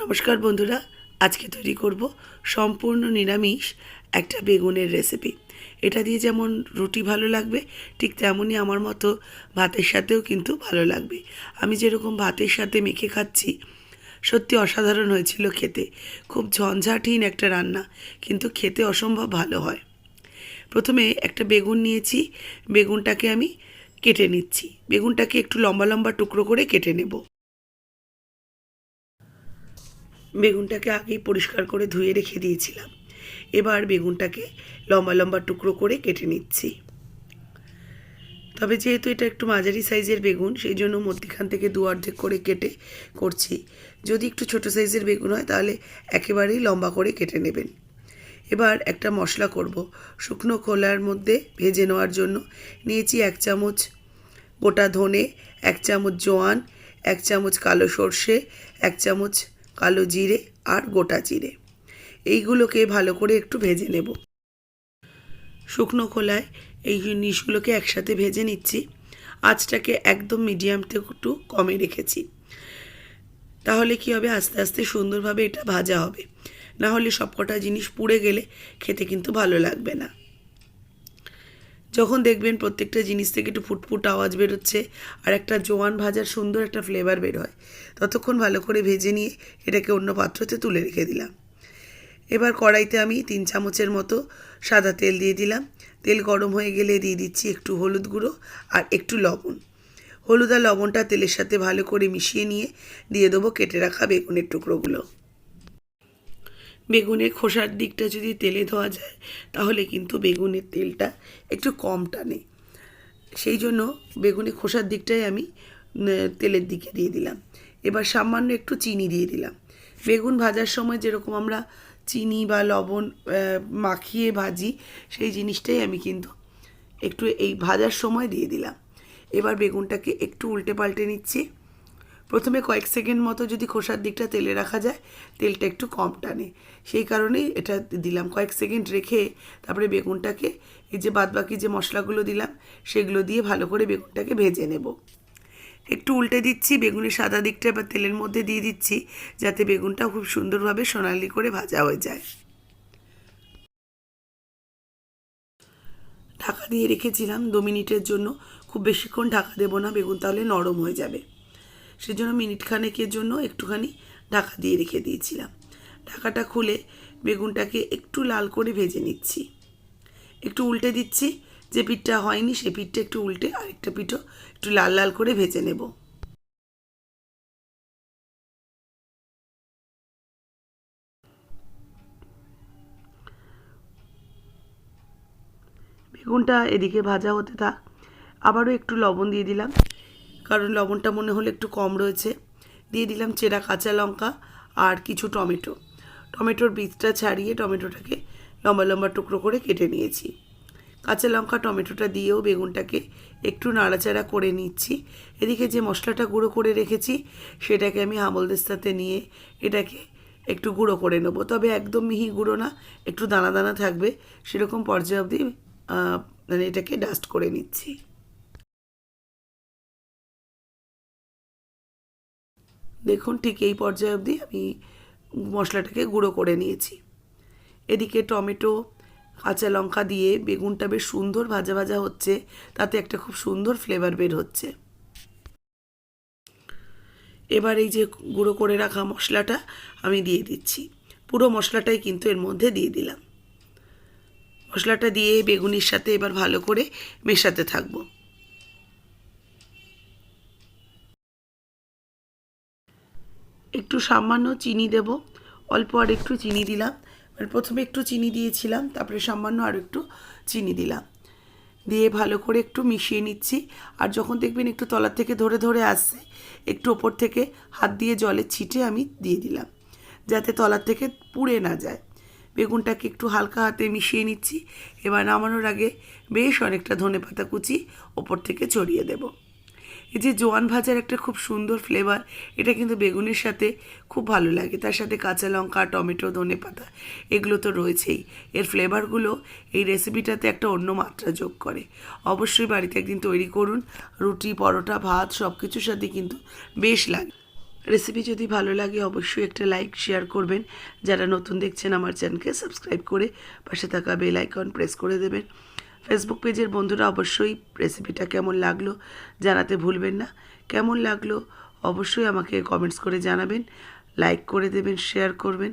নমস্কার বন্ধুরা, আজকে তৈরি করব সম্পূর্ণ নিরামিষ একটা বেগুনের রেসিপি এটা দিয়ে যেমন রুটি ভালো লাগবে, ঠিক তেমনই আমার মতো ভাতের সাথেও কিন্তু ভালো লাগবে। আমি যেরকম ভাতের সাথে মেখে খাচ্ছি, সত্যি অসাধারণ হয়েছিল খেতে। খুব ঝঞ্ঝাটহীন একটা রান্না, কিন্তু খেতে অসম্ভব ভালো হয়। প্রথমে একটা বেগুন নিয়েছি, বেগুনটাকে আমি কেটে নিচ্ছি। বেগুনটাকে একটু লম্বা লম্বা টুকরো করে কেটে নেব। বেগুনটাকে আগেই পরিষ্কার করে ধুয়ে রেখে দিয়েছিলাম। এবার বেগুনটাকে লম্বা লম্বা টুকরো করে কেটে নিচ্ছি। তবে যেহেতু এটা একটু মাঝারি সাইজের বেগুন, সেই জন্য মধ্যিখান থেকে দু অর্ধেক করে কেটে করছি। যদি একটু ছোট সাইজের বেগুন হয়, তাহলে একেবারেই লম্বা করে কেটে নেবেন। এবার একটা মশলা করব। শুকনো খোলার মধ্যে ভেজে নেওয়ার জন্য নিয়েছি এক চামচ গোটা ধনে, এক চামচ জোয়ান, এক চামচ কালো সর্ষে, এক চামচ কালো জিরে আর গোটা জিরে। এইগুলোকে ভালো করে একটু ভেজে নেব। শুকনো খোলায় এই জিনিসগুলোকে একসাথে ভেজে নিচ্ছি। আঁচটাকে একদম মিডিয়াম থেকে একটু কমে রেখেছি। তাহলে কি হবে? আস্তে আস্তে সুন্দরভাবে এটা ভাজা হবে। না হলে সবকটা জিনিস পুড়ে গেলে খেতে কিন্তু ভালো লাগবে না। যখন দেখবেন প্রত্যেকটা জিনিস থেকে একটু ফুটফুট আওয়াজ বেরোচ্ছে আর একটা জোয়ান ভাজার সুন্দর একটা ফ্লেভার বের হয়। ততক্ষণ ভালো করে ভেজে নিয়ে এটাকে অন্য পাত্রতে তুলে রেখে দিলাম। এবার কড়াইতে আমি তিন চামচের মতো সাদা তেল দিয়ে দিলাম। তেল গরম হয়ে গেলে দিয়ে দিচ্ছি একটু হলুদ গুঁড়ো আর একটু লবণ। হলুদ আর লবণটা তেলের সাথে ভালো করে মিশিয়ে নিয়ে দিয়ে দেবো কেটে রাখা বেগুনের টুকরোগুলো। বেগুনের খোসার দিকটা যদি তেলে ধোয়া যায়, তাহলে কিন্তু বেগুনের তেলটা একটু কম টানে। সেই জন্য বেগুনের খোসার দিকটাই আমি তেলের দিকে দিয়ে দিলাম। এবার সামান্য একটু চিনি দিয়ে দিলাম। বেগুন ভাজার সময় যেরকম আমরা চিনি বা লবণ মাখিয়ে ভাজি, সেই জিনিসটাই আমি কিন্তু একটু এই ভাজার সময় দিয়ে দিলাম। এবার বেগুনটাকে একটু উল্টে পাল্টে নিচ্ছি। প্রথমে কয়েক সেকেন্ড মতো যদি খোসার দিকটা তেলে রাখা যায়, তেলটা একটু কম টানে। সেই কারণেই এটা দিলাম। কয়েক সেকেন্ড রেখে তারপরে বেগুনটাকে, এই যে বাদবাকি যে মশলাগুলো দিলাম, সেগুলো দিয়ে ভালো করে বেগুনটাকে ভেজে নেব। একটু উল্টে দিচ্ছি, বেগুনের সাদা দিকটা এবার তেলের মধ্যে দিয়ে দিচ্ছি, যাতে বেগুনটা খুব সুন্দরভাবে সোনালি করে ভাজা হয়ে যায়। ঢাকা দিয়ে রেখেছিলাম দু মিনিটের জন্য। খুব বেশিক্ষণ ঢাকা দেবো না, বেগুন তাহলে নরম হয়ে যাবে। সেজন্য মিনিট খানেকের জন্য একটুখানি ঢাকা দিয়ে রেখে দিয়েছিলাম। ঢাকাটা খুলে বেগুনটাকে একটু লাল করে ভেজে নিচ্ছি। একটু উল্টে দিচ্ছি। যে পিঠটা হয়নি সে পিঠটা একটু উল্টে আরেকটা পিঠও একটু লাল লাল করে ভেজে নেব। বেগুনটা এদিকে ভাজা হতে থাক। আবারও একটু লবণ দিয়ে দিলাম। কারণ লবণটা মনে হলো একটু কম রয়েছে। দিয়ে দিলাম চেরা কাঁচা লঙ্কা আর কিছু টমেটো। টমেটোর বীজটা ছাড়িয়ে টমেটোটাকে লম্বা লম্বা টুকরো করে কেটে নিয়েছি। কাঁচা লঙ্কা টমেটোটা দিয়েও বেগুনটাকে একটু নাড়াচাড়া করে নিচ্ছি। এদিকে যে মশলাটা গুঁড়ো করে রেখেছি, সেটাকে আমি হামলদেস্তাতে নিয়ে এটাকে একটু গুঁড়ো করে নেব। তবে একদম মিহি গুঁড়ো না, একটু দানা দানা থাকবে। সেরকম পর্যায়ে অবধি মানে এটাকে ডাস্ট করে নিচ্ছি। দেখুন, ঠিক এই পর্যায়ে অবধি আমি মশলাটাকে গুঁড়ো করে নিয়েছি। এদিকে টমেটো, কাঁচা লঙ্কা দিয়ে বেগুনটা বেশ সুন্দর ভাজা ভাজা হচ্ছে, তাতে একটা খুব সুন্দর ফ্লেভার বের হচ্ছে। এবার এই যে গুঁড়ো করে রাখা মশলাটা আমি দিয়ে দিচ্ছি। পুরো মশলাটাই কিন্তু এর মধ্যে দিয়ে দিলাম। মশলাটা দিয়ে বেগুনির সাথে এবার ভালো করে মেশাতে থাকব। একটু সামান্য চিনি দেব। অল্প আর একটু চিনি দিলাম। মানে প্রথমে একটু চিনি দিয়েছিলাম, তারপরে সামান্য আর একটু চিনি দিলাম। দিয়ে ভালো করে একটু মিশিয়ে নিচ্ছি। আর যখন দেখবেন একটু তলার থেকে ধরে ধরে আসছে, একটু ওপর থেকে হাত দিয়ে জলে ছিটে আমি দিয়ে দিলাম, যাতে তলার থেকে পুড়ে না যায়। বেগুনটাকে একটু হালকা হাতে মিশিয়ে নিচ্ছি। এবার নামানোর আগে বেশ অনেকটা ধনে পাতা কুচি ওপর থেকে ছড়িয়ে দেবো। এই যে জোয়ান ভাজার একটা খুব সুন্দর ফ্লেভার এটা কিন্তু বেগুনের সাথে খুব ভালো লাগে। তার সাথে কাঁচা লঙ্কা, টমেটো, ধনে পাতা, এগুলো তো রয়েছেই। এর ফ্লেভারগুলো এই রেসিপিটাতে একটা অন্য মাত্রা যোগ করে। অবশ্যই বাড়িতে একদিন তৈরি করুন। রুটি, পরোটা, ভাত সব কিছুর সাথে কিন্তু বেশ লাগে। রেসিপি যদি ভালো লাগে অবশ্যই একটা লাইক শেয়ার করবেন। যারা নতুন দেখছেন আমার চ্যানেলকে সাবস্ক্রাইব করে পাশে থাকা বেল আইকন প্রেস করে দেবেন। ফেসবুক পেজের বন্ধুরা অবশ্যই রেসিপিটা কেমন লাগল জানাতে ভুলবেন না। কেমন লাগল অবশ্যই আমাকে কমেন্টস করে জানাবেন লাইক করে দেবেন শেয়ার করবেন।